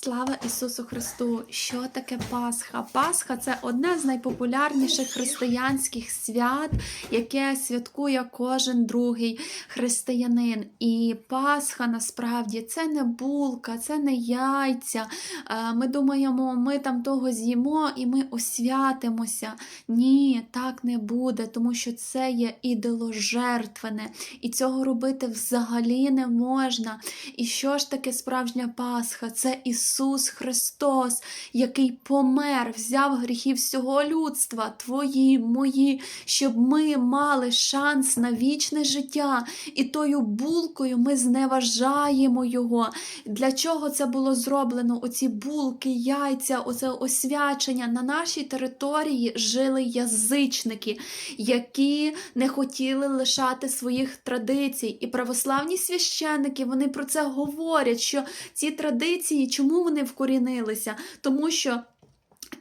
Слава Ісусу Христу! Що таке Пасха? Пасха це одне з найпопулярніших християнських свят, яке святкує кожен другий християнин. І Пасха насправді це не булка, це не яйця. Е, Ми думаємо, ми там того з'їмо і ми освятимося. Ні, так не буде, тому що це є ідоложертвене. І цього робити взагалі не можна. І що ж таке справжня Пасха? Це Ісус Христос, який помер, взяв гріхи всього людства, твої, мої, щоб ми мали шанс на вічне життя. І тою булкою ми зневажаємо Його. Для чого це було зроблено? Оці булки, яйця, оце освячення. На нашій території жили язичники, які не хотіли лишати своїх традицій. І православні священники вони про це говорять, що ці традиції, чому вони вкорінилися? Тому що.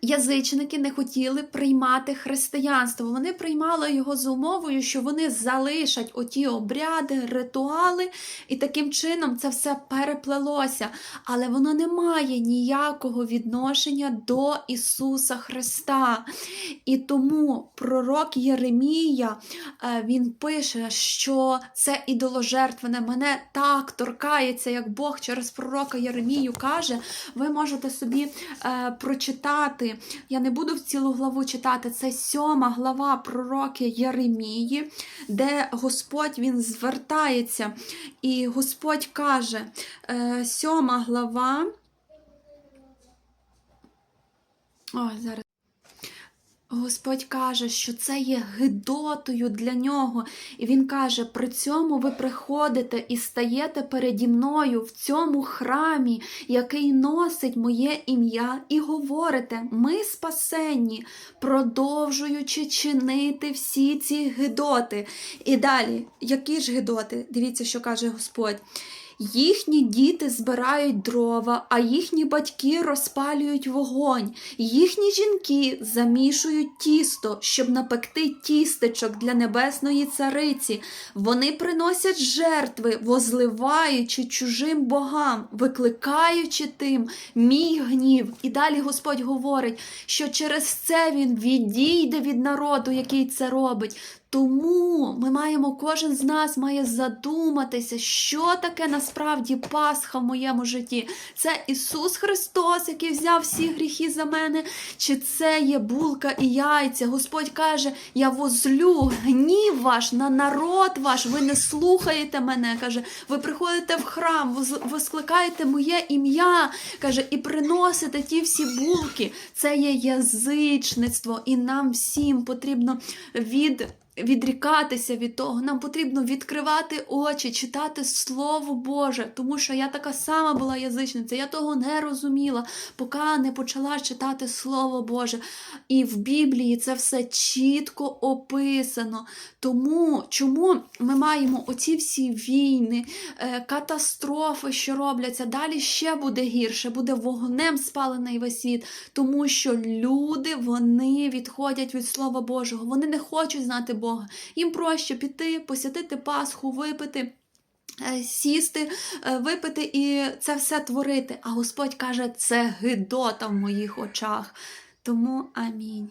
Язичники не хотіли приймати християнство. Вони приймали його з умовою, що вони залишать оті обряди, ритуали, і таким чином це все переплелося. Але воно не має ніякого відношення до Ісуса Христа. І тому пророк Єремія е, він пише, що це ідоложертвене мене так торкається, як Бог через пророка Єремію каже. Ви можете собі е, прочитати. Я не буду в цілу главу читати. Це сьома глава пророки Єремії, де Господь він звертається. І Господь каже, е, сьома глава. Ой, зараз. Господь каже, що це є гидотою для нього. І Він каже: при цьому ви приходите і стаєте переді мною в цьому храмі, який носить моє ім'я, і говорите: ми спасенні, продовжуючи чинити всі ці гидоти. І далі, які ж гидоти? Дивіться, що каже Господь. Їхні діти збирають дрова, а їхні батьки розпалюють вогонь. Їхні жінки замішують тісто, щоб напекти тістечок для небесної цариці. Вони приносять жертви, возливаючи чужим богам, викликаючи тим мій гнів. І далі Господь говорить, що через це він відійде від народу, який це робить. Тому ми маємо, кожен з нас має задуматися, що таке насправді Пасха в моєму житті. Це Ісус Христос, який взяв всі гріхи за мене, чи це є булка і яйця. Господь каже: Я возлю гнів ваш на народ ваш, ви не слухаєте мене. каже, ви приходите в храм, воз- воскликаєте моє ім'я, каже, і приносите ті всі булки. Це є язичництво, і нам всім потрібно від. Відрікатися від того, нам потрібно відкривати очі, читати Слово Боже, тому що я така сама була язичниця, я того не розуміла, поки не почала читати Слово Боже. І в Біблії це все чітко описано. Тому чому ми маємо оці всі війни, е, катастрофи, що робляться, далі ще буде гірше, буде вогнем спалений весь світ, тому що люди вони відходять від Слова Божого, вони не хочуть знати Бога. Їм проще піти, посвятити Пасху, випити. е, Сісти, е, випити і це все творити. А Господь каже, це гидота в моїх очах. Тому амінь.